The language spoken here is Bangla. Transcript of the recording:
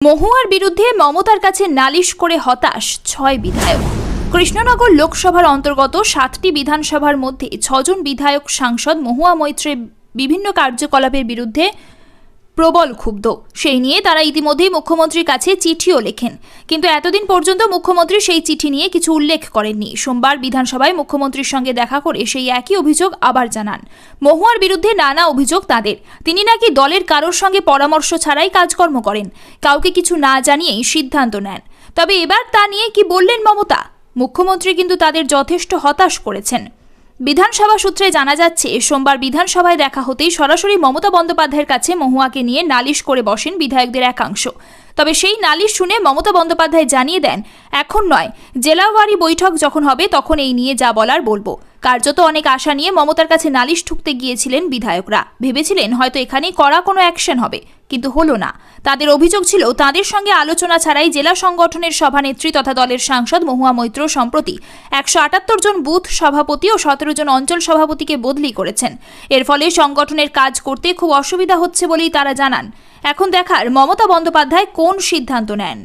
মহুয়ার বিরুদ্ধে মমতার কাছে নালিশ করে হতাশ ছয় বিধায়ক। কৃষ্ণনগর লোকসভার অন্তর্গত সাতটি বিধানসভার মধ্যে ছজন বিধায়ক সাংসদ মহুয়া মৈত্রের বিভিন্ন কার্যকলাপের বিরুদ্ধে প্রবল ক্ষুব্ধ। সেই নিয়ে তারা ইতিমধ্যেই মুখ্যমন্ত্রীর কাছে চিঠিও লেখেন। কিন্তু এতদিন পর্যন্ত মুখ্যমন্ত্রী সেই চিঠি নিয়ে কিছু উল্লেখ করেননি। সোমবার বিধানসভায় মুখ্যমন্ত্রীর সঙ্গে দেখা করে সেই একই অভিযোগ আবার জানান। মহুয়ার বিরুদ্ধে নানা অভিযোগ তাদের। তিনি নাকি দলের কারোর সঙ্গে পরামর্শ ছাড়াই কাজকর্ম করেন। কাউকে কিছু না জানিয়েই সিদ্ধান্ত নেন। তবে এবার তা নিয়ে কি বললেন মমতা? মুখ্যমন্ত্রী কিন্তু তাদের যথেষ্ট হতাশ করেছেন। বিধানসভা সূত্রে জানা যাচ্ছে, সোমবার বিধানসভায় দেখা হতেই সরাসরি মমতা বন্দ্যোপাধ্যায়ের কাছে মহুয়াকে নিয়ে নালিশ করে বসেন বিধায়কদের একাংশ। তবে সেই নালিশ শুনে মমতা বন্দ্যোপাধ্যায় জানিয়ে দেন, এখন নয়, জেলাওয়ারি বৈঠক যখন হবে তখন এই নিয়ে যা বলার বলব। কার্যত অনেক আশা নিয়ে মমতার কাছে নালিশ ঠুকতে গিয়েছিলেন বিধায়করা। ভেবেছিলেন হয়তো এখানেই করা কোনো অ্যাকশন হবে, কিন্তু হলো না। তাদের অভিযোগ ছিল, তাদের সঙ্গে আলোচনা ছাড়াই জেলা সংগঠনের সভানেত্রী তথা দলের সাংসদ মহুয়া মৈত্র সম্প্রতি একশো আটাত্তর জন বুথ সভাপতি ও সতেরো জন অঞ্চল সভাপতিকে বদলি করেছেন। এর ফলে সংগঠনের কাজ করতে খুব অসুবিধা হচ্ছে বলেই তারা জানান। এখন দেখার মমতা বন্দ্যোপাধ্যায় কোন সিদ্ধান্ত নেন?